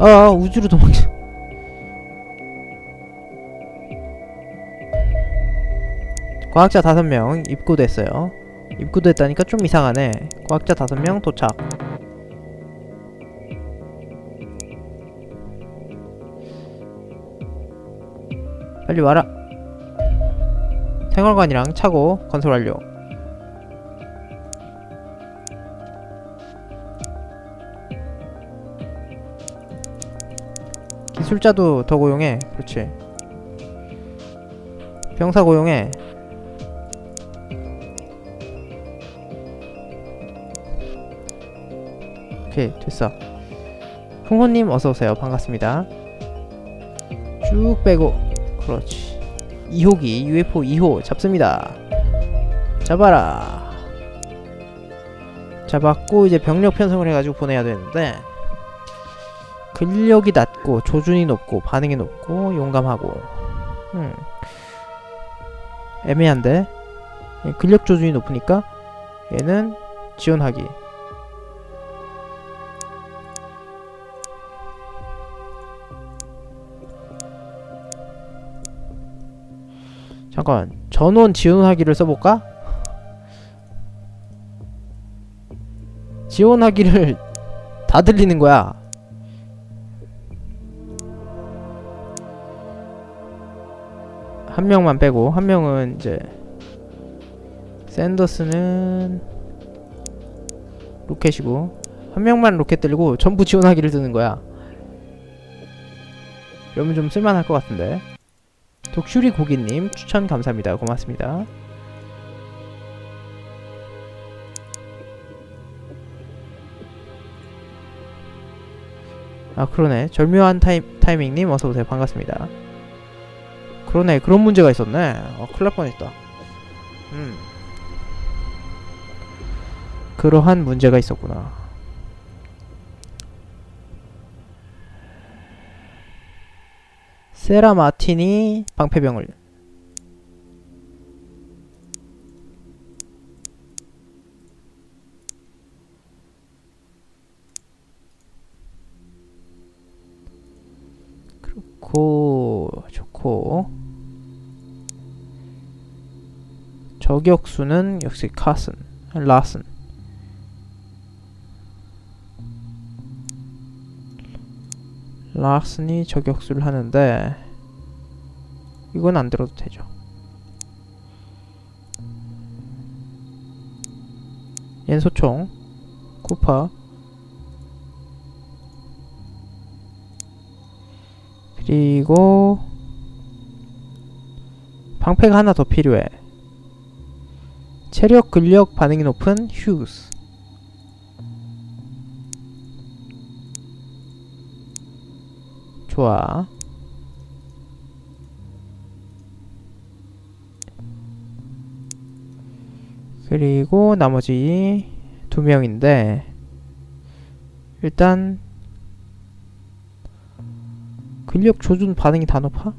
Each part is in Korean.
아 우주로 도망쳐. 과학자 다섯 명 입고됐어요. 입고됐다니까 좀 이상하네. 과학자 다섯 명 도착. 빨리 와라. 생활관이랑 차고 건설 완료 술자도 더 고용해. 그렇지. 병사 고용해. 오케이 됐어. 풍호님 어서오세요. 반갑습니다. 쭉 빼고. 그렇지. 2호기 UFO 2호 잡습니다. 잡아라. 잡았고 이제 병력 편성을 해가지고 보내야 되는데 근력이 낮고 조준이 높고 반응이 높고 용감하고. 음. 애매한데? 예, 근력 조준이 높으니까 얘는 지원하기. 잠깐 전원 지원하기를 써볼까? 지원하기를 다 들리는 거야 한 명만 빼고 한 명은 이제 샌더스는 로켓이고 한 명만 로켓 들고 전부 지원하기를 드는 거야. 그러면 좀 쓸만할 것 같은데. 독슈리 고기님 추천 감사합니다. 고맙습니다. 아 그러네. 절묘한 타임, 타이밍님 어서오세요. 반갑습니다 그러네. 그런 문제가 있었네. 어 큰일 날 뻔했다. 음. 그러한 문제가 있었구나. 세라 마티니 방패병을 저격수는 역시 카슨 라슨 라슨이 저격수를 하는데 이건 안 들어도 되죠. 얜 소총, 쿠파, 그리고 방패가 하나 더 필요해. 체력, 근력, 반응이 높은 휴스. 좋아. 그리고 나머지 두 명인데 일단 근력 조준 반응이 다 높아?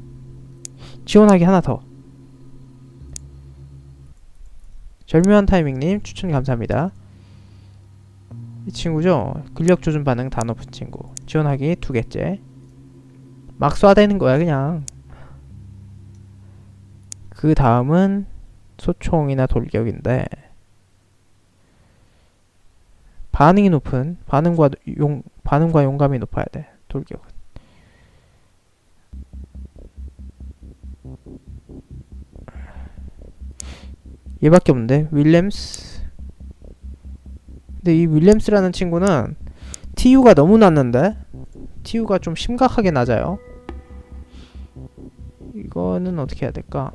지원하기 하나 더. 절묘한 타이밍님 추천 감사합니다. 이 친구죠? 근력 조준 반응 다 높은 친구. 지원하기 두 개째. 막 쏴대는 거야 그냥. 그 다음은 소총이나 돌격인데 반응이 높은 반응과 용 반응과 용감이 높아야 돼 돌격 얘밖에 없는데? 윌렘스? 근데 이 윌렘스라는 친구는 TU가 너무 낮는데? TU가 좀 심각하게 낮아요. 이거는 어떻게 해야 될까?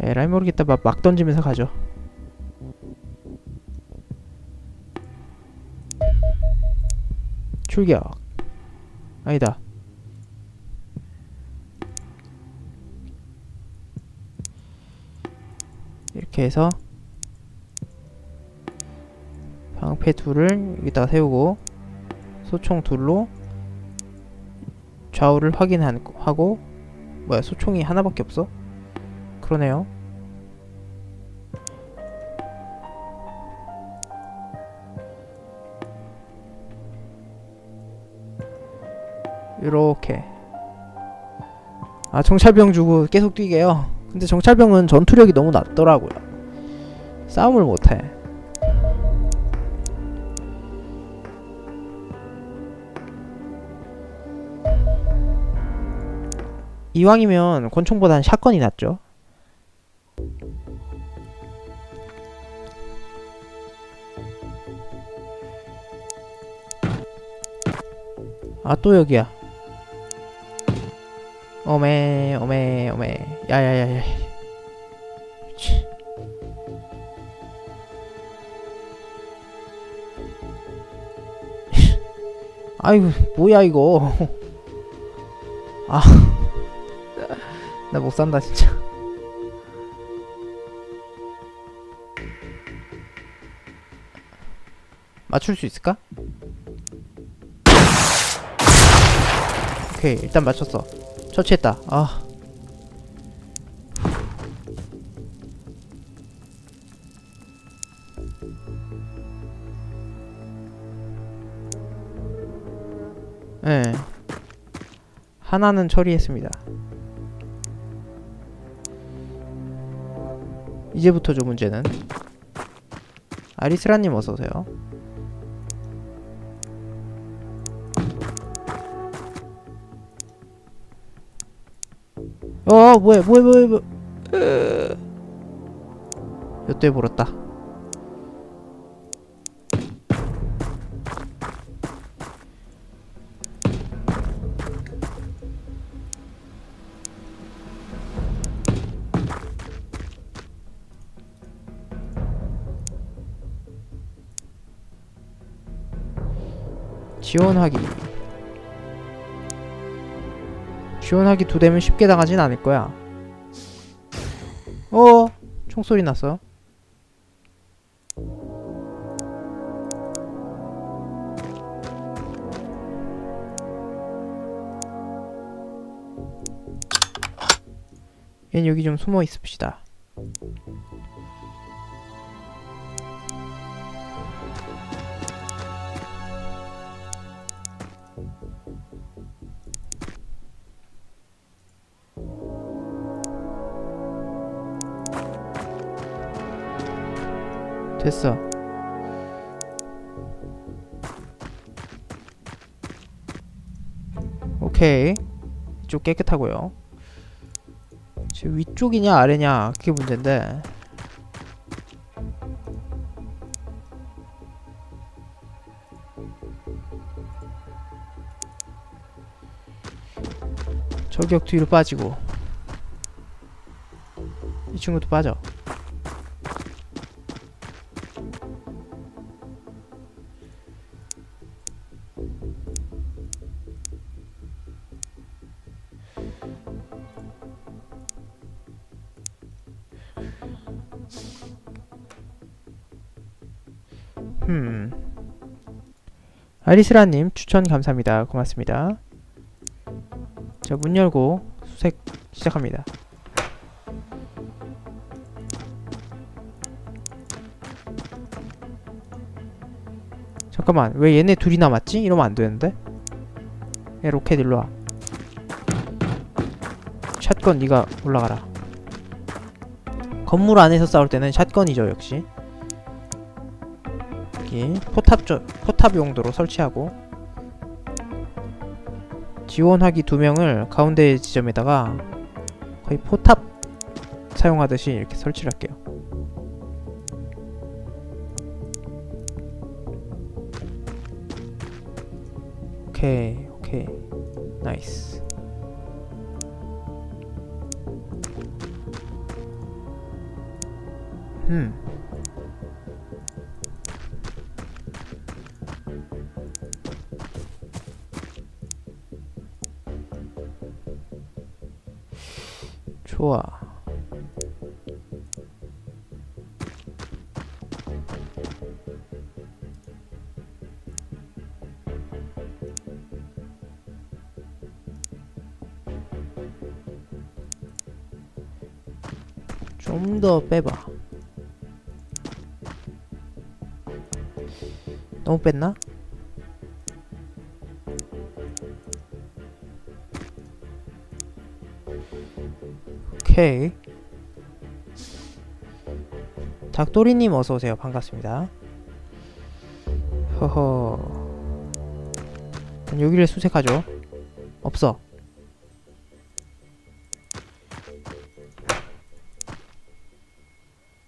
에라이 모르겠다 막, 막 던지면서 가죠. 출격. 아니다 이렇게 해서 방패 둘을 여기다 세우고 소총 둘로 좌우를 확인하고 뭐야 소총이 하나밖에 없어? 그러네요. 이렇게. 아 정찰병 주고 계속 뛰게요. 근데 정찰병은 전투력이 너무 낮더라고요. 싸움을 못해. 이왕이면 권총보단 샷건이 낫죠. 아 또 여기야 어메 어메 어메. 야야야야. 치. 아이고 뭐야 이거. 아. 나 못 산다 진짜. 맞출 수 있을까? 오케이 일단 맞췄어 처치했다 아 예. 하나는 처리했습니다. 이제부터죠 문제는. 아리스라님 어서 오세요. 어 뭐야 뭐야 뭐야 뭐야. 요때 물었다. 지원 하기 지원하기 두 대면 쉽게 당하진 않을 거야. 어? 총소리 났어 얜 여기 좀 숨어 있읍시다 됐어. 오케이. 이쪽 깨끗하고요. 지금 위쪽이냐 아래냐 그게 문제인데. 저격 뒤로 빠지고 이 친구도 빠져. 음. 아리스라님 추천 감사합니다. 고맙습니다. 자, 문 열고 수색 시작합니다. 잠깐만, 왜 얘네 둘이 남았지? 이러면 안 되는데? 야, 로켓 일로 와. 샷건 네가 올라가라. 건물 안에서 싸울 때는 샷건이죠, 역시. 여기 포탑 저 포탑 용도로 설치하고 지원하기 두 명을 가운데 지점에다가 거의 포탑 사용하듯이 이렇게 설치를 할게요. 오케이 오케이. 나이스. 음 좋아. 좀 더 빼봐. 너무 뺐나? 오케이. 닭도리님 어서 오세요. 반갑습니다. 허허. 여기를 수색하죠. 없어.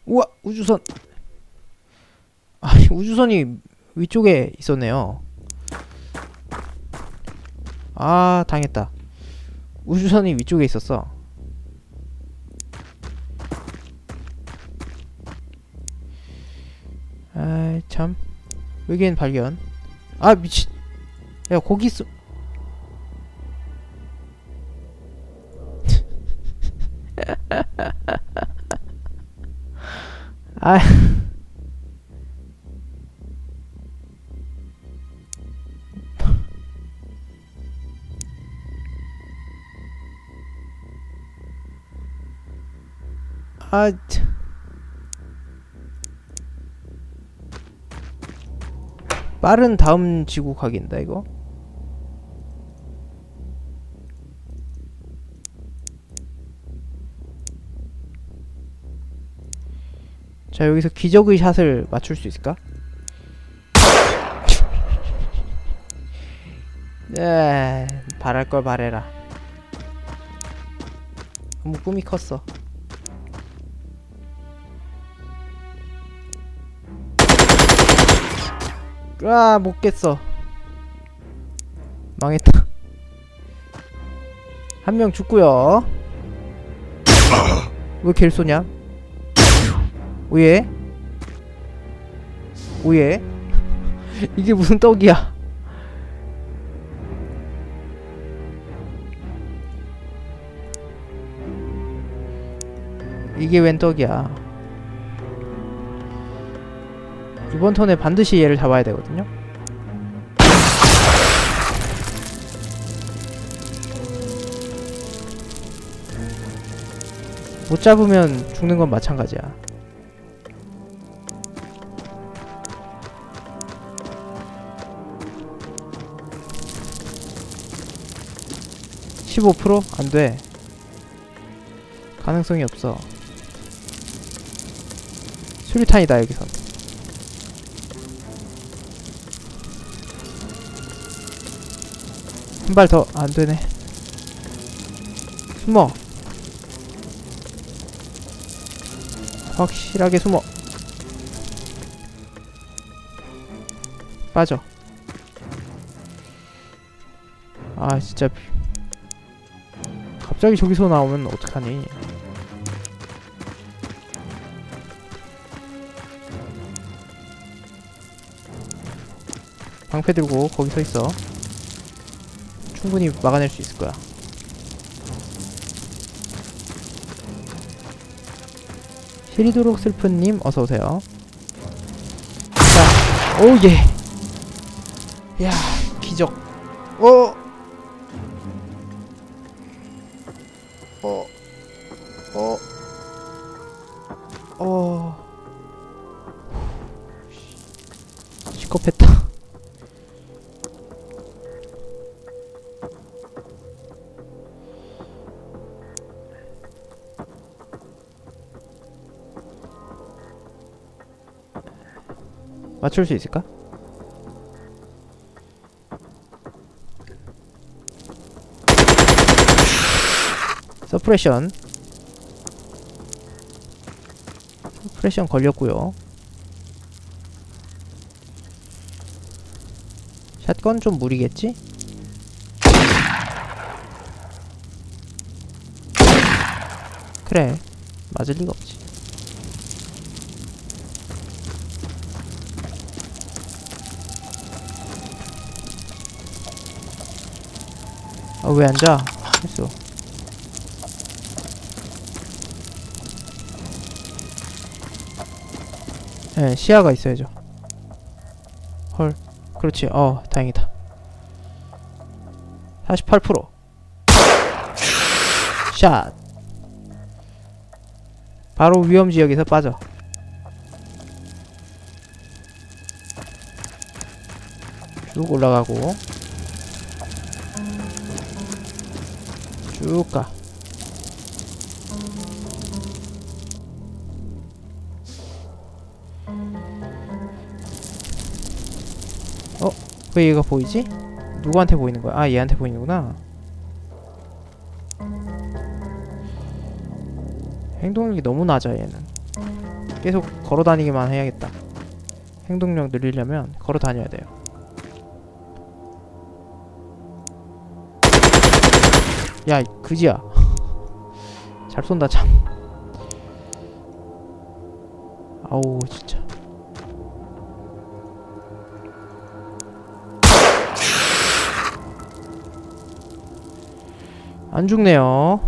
우와 우주선. 아 우주선이 위쪽에 있었네요. 아 당했다. 우주선이 위쪽에 있었어. 참 외계인 발견. 아 미친. 야 거기 있어. 아. 아, 참. 빠른 다음 지구 가기인다 이거. 자 여기서 기적의 샷을 맞출 수 있을까? 네, 바랄 걸 바래라. 너무 꿈이 컸어. 아, 못 깼어. 망했다. 한 명 죽고요. 왜 걔를 쏘냐? 오예? 오예? 이게 무슨 떡이야? 이게 웬 떡이야? 이번 턴에 반드시 얘를 잡아야 되거든요. 못 잡으면 죽는 건 마찬가지야. (15%) 안돼 가능성이 없어 수류탄이다 여기선 한 발 더. 안되네. 숨어. 확실하게 숨어. 빠져. 아 진짜. 비- 갑자기 저기서 나오면 어떡하니? 방패 들고 거기 서 있어 충분히 막아낼 수 있을 거야. 시리도록 슬픈님 어서오세요. 자 오예. 야 기적. 어 맞출 수 있을까? 서프레션 서프레션 걸렸고요 샷건 좀 무리겠지? 그래 맞을 리가 없지 왜 앉아? 했어 네, 시야가 있어야죠. 헐, 그렇지. 어, 다행이다. 48%. 샷. 바로 위험 지역에서 빠져. 쭉 올라가고. 쭉 가. 어? 왜 얘가 보이지? 누구한테 보이는 거야? 아 얘한테 보이는구나 행동력이 너무 낮아 얘는 계속 걸어다니기만 해야겠다 행동력 늘리려면 걸어다녀야 돼요 야 그지야. 잘 쏜다 참. 아우 진짜. 안 죽네요.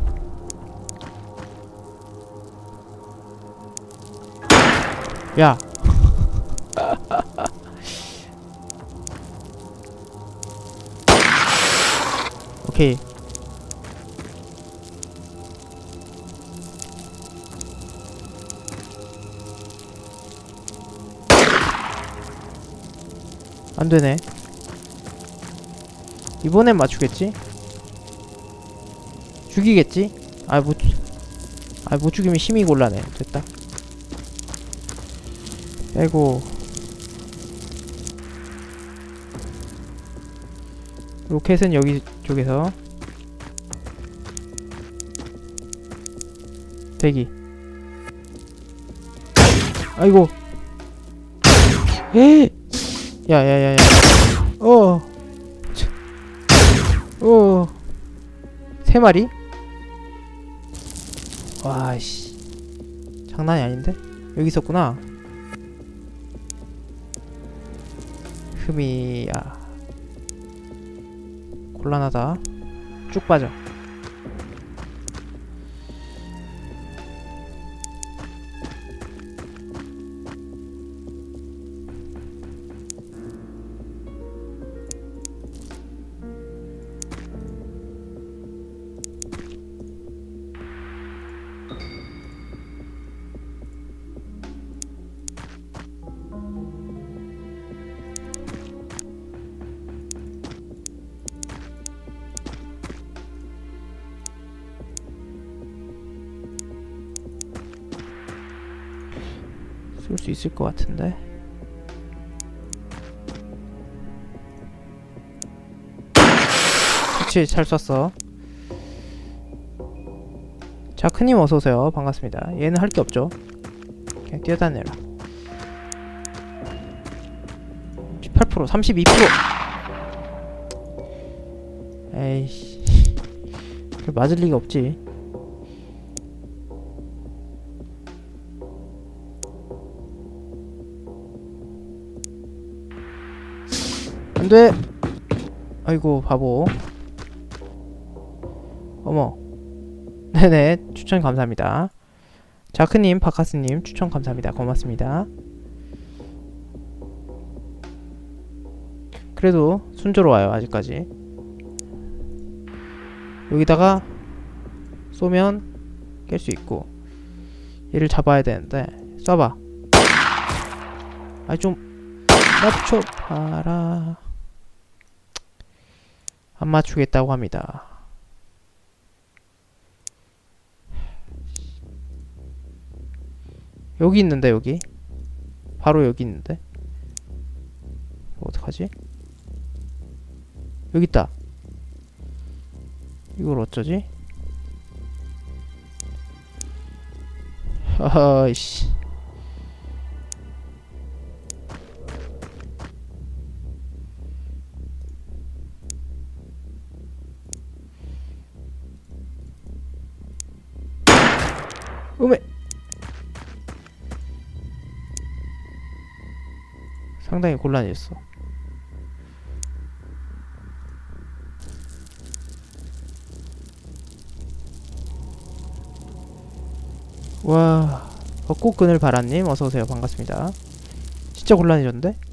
야. 오케이 안 되네. 이번엔 맞추겠지? 죽이겠지? 아, 못, 죽- 아, 못 죽이면 힘이 곤란해. 됐다. 빼고. 로켓은 여기 쪽에서. 대기. 아이고. 에이! 야야야야 어. 참. 어. 세 마리? 와씨. 장난이 아닌데? 여기 있었구나. 흠이야. 곤란하다. 쭉 빠져. 있을 것 같은데. 그치, 잘 쐈어. 자, 큰님 어서오세요. 반갑습니다. 얘는 할 게 없죠. 그냥 뛰어다녀라. 18%, 32%! 에이씨. 맞을 리가 없지. 안돼. 아이고 바보. 어머. 네네 추천 감사합니다. 자크님 바카스님 추천 감사합니다. 고맙습니다. 그래도 순조로워요 아직까지. 여기다가 쏘면 깰 수 있고. 얘를 잡아야 되는데. 쏴봐. 아좀 맞춰봐라 안 맞추겠다고 합니다. 여기 있는데 여기 바로 여기 있는데 이거 어떡하지? 여기 있다. 이걸 어쩌지? 아이씨. 음에 상당히 곤란해졌어. 와, 벚꽃 그늘 바라님 어서 오세요. 반갑습니다. 진짜 곤란해졌는데?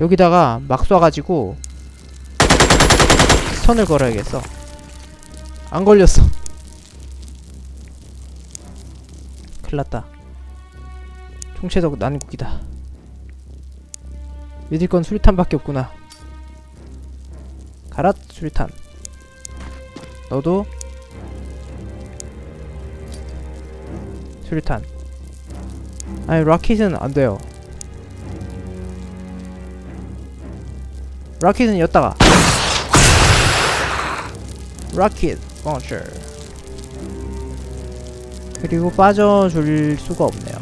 여기다가 막 쏴가지고 스턴을 걸어야겠어. 안 걸렸어. 큰일났다. 총체적 난국이다. 믿을 건 수리탄밖에 없구나. 가라 수리탄. 너도 수류탄 아니 라킷은 안 돼요 라킷은 였다가 라킷 런처. 그리고 빠져줄 수가 없네요.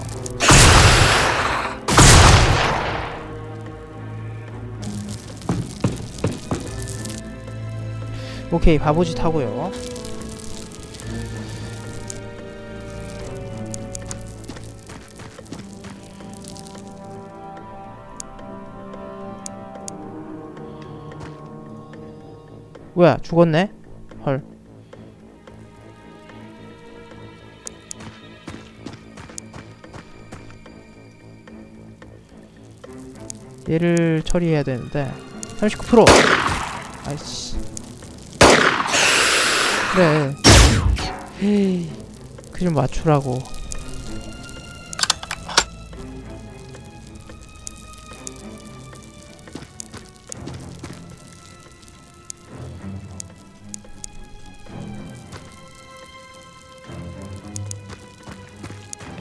오케이 바보짓 하고요 뭐야 죽었네? 헐. 얘를 처리해야 되는데. 39% 아이씨. 그래. 그 좀 맞추라고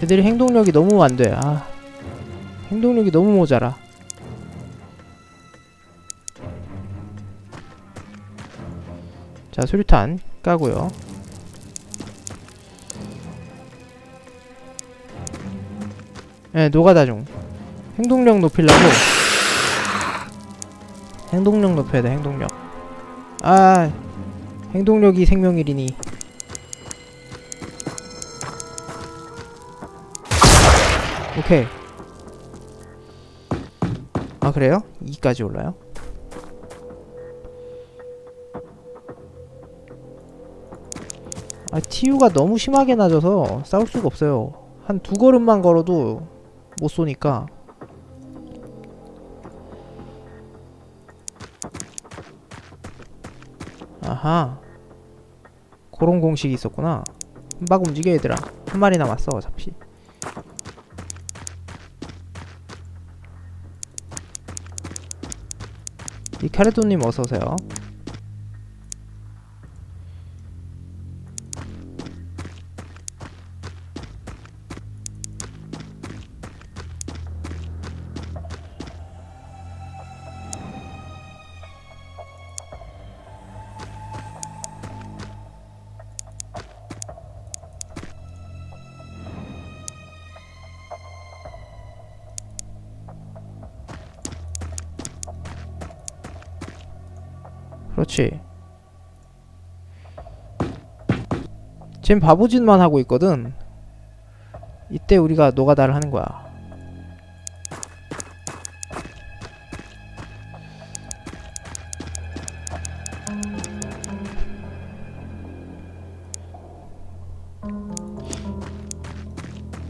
애들이 행동력이 너무 안 돼. 아. 행동력이 너무 모자라. 자, 수류탄 까고요. 예, 노가다 중. 행동력 높이려고. 행동력 높여야 돼, 행동력. 아, 행동력이 생명일이니. 오케이. 아 그래요? 2까지 올라요? 아 TU가 너무 심하게 낮아서 싸울 수가 없어요. 한 두 걸음만 걸어도 못 쏘니까. 아하. 그런 공식이 있었구나. 막 움직여 얘들아. 한 마리 남았어 어차피. 이카르도님 어서오세요 그렇지. 쟨 바보짓만 하고 있거든. 이때 우리가 노가다를 하는 거야.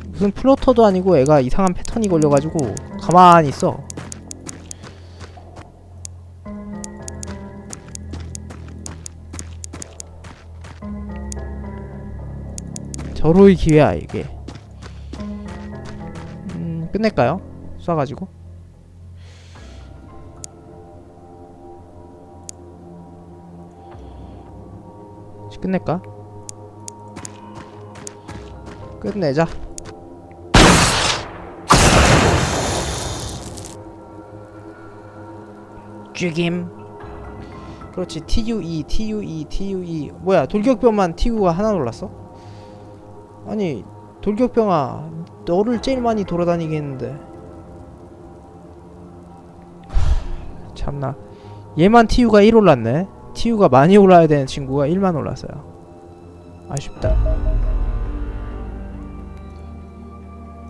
무슨 플로터도 아니고 애가 이상한 패턴이 걸려가지고 가만히 있어 절호의 기회야 이게 음 끝낼까요? 쏴가지고 끝낼까? 끝내자 죽임 그렇지 TUE TUE TUE 뭐야 돌격변만 TU가 하나 올랐어? 아니 돌격병아 너를 제일 많이 하, 참나. 얘만 TU가 1 올랐네. TU가 많이 올라야 되는 친구가 1만 올랐어요. 아쉽다.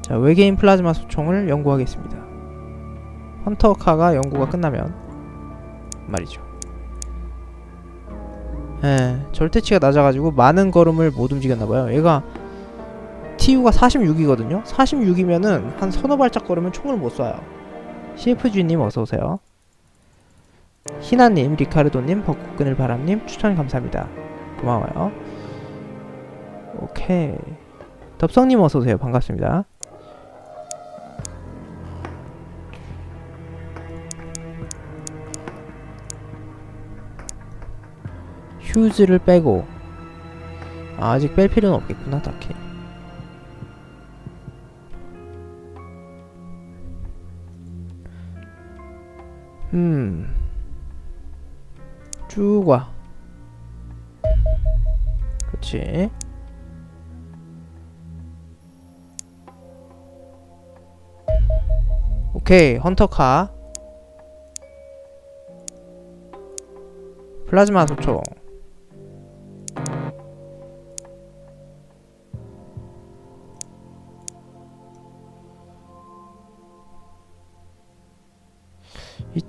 자 외계인 플라즈마 소총을 연구하겠습니다. 헌터카가 연구가 끝나면 말이죠. 예, 절대치가 낮아가지고 많은 걸음을 못 움직였나봐요. 얘가 TU가 46이거든요? 46이면은 한 서너 발짝 걸으면 총을 못 쏴요. CFG님 어서오세요. 희나님, 리카르도님, 벚꽃 끈을 바람님 추천 감사합니다. 고마워요. 오케이. 덥성님 어서오세요. 반갑습니다. 휴즈를 빼고 아, 아직 뺄 필요는 없겠구나 딱히 음. 쭉 와. 그렇지. 오케이, 헌터카. 플라즈마 소총.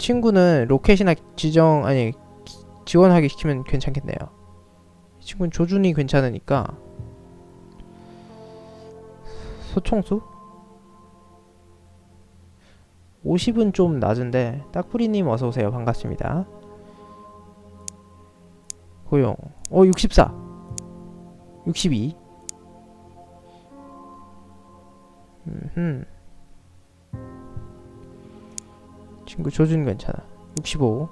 친구는 로켓이나 지정 아니 기- 지원하게 시키면 괜찮겠네요. 이 친구는 조준이 괜찮으니까 소총수 50은 좀 낮은데 딱뿌리님 어서 오세요 반갑습니다. 고용 어 64, 62. 음. 친구 조준 괜찮아. 65.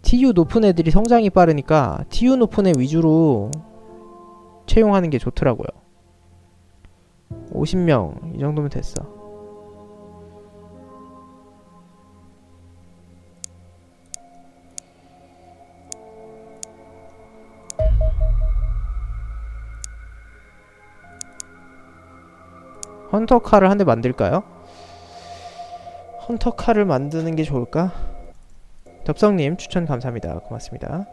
TU 높은 애들이 성장이 빠르니까 TU 높은 애 위주로 채용하는 게 좋더라고요. 50명 이 정도면 됐어. 헌터카를 한 대 만들까요? 헌터카를 만드는 게 좋을까? 덥성님 추천 감사합니다. 고맙습니다.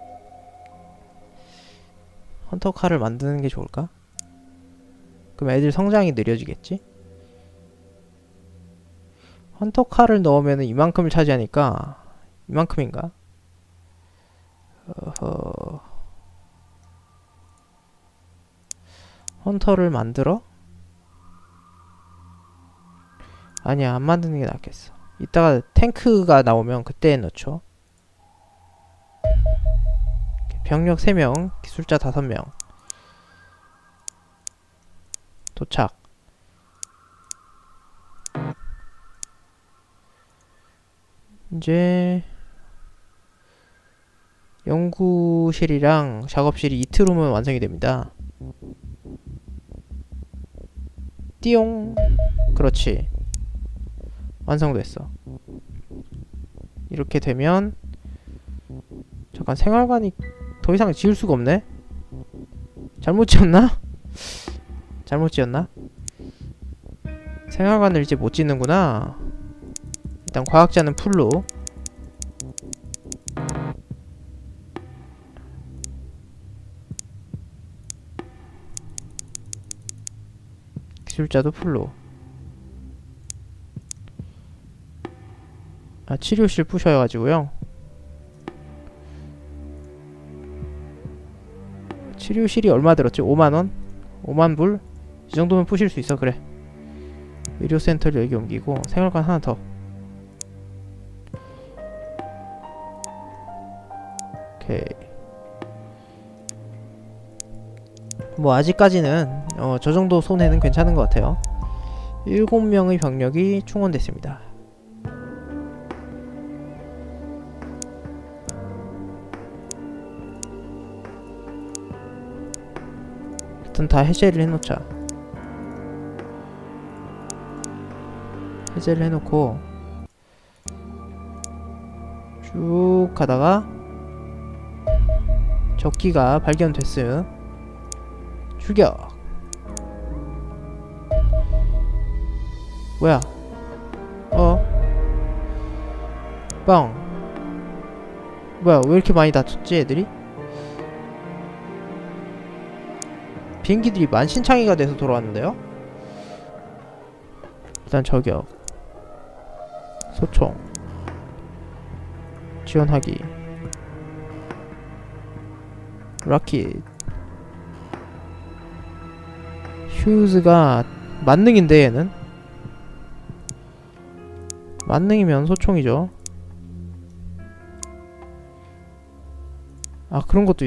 헌터카를 만드는 게 좋을까? 그럼 애들 성장이 느려지겠지? 헌터카를 넣으면 이만큼을 차지하니까 이만큼인가? 어허... 헌터를 만들어? 아니야 안 만드는 게 낫겠어 이따가 탱크가 나오면 그때 넣죠. 병력 3명 기술자 5명. 도착. 이제 연구실이랑 작업실이 이틀 후면 완성이 됩니다. 띠용. 그렇지 완성됐어. 이렇게 되면 잠깐 생활관이 더 이상 지을 수가 없네. 잘못 지었나? 잘못 지었나? 생활관을 이제 못 짓는구나. 일단 과학자는 풀로 기술자도 풀로 아 치료실 부셔가지고요 치료실이 얼마 들었지? 5만원? 5만 불? 이 정도면 부실 수 있어 그래 의료센터를 여기 옮기고 생활관 하나 더 오케이 뭐 아직까지는 어, 저 정도 손해는 괜찮은 것 같아요 7명의 병력이 충원됐습니다 일단 다 해제를 해놓자. 해제를 해놓고 쭉 가다가 적기가 발견됐음. 출격 뭐야? 어? 빵. 뭐야? 왜 이렇게 많이 다쳤지 애들이? 비행기들이 만신창이가 돼서 돌아왔는데요? 일단 저격. 소총. 지원하기. 라킷. 휴즈가 만능인데 얘는? 만능이면 소총이죠. 아 그런 것도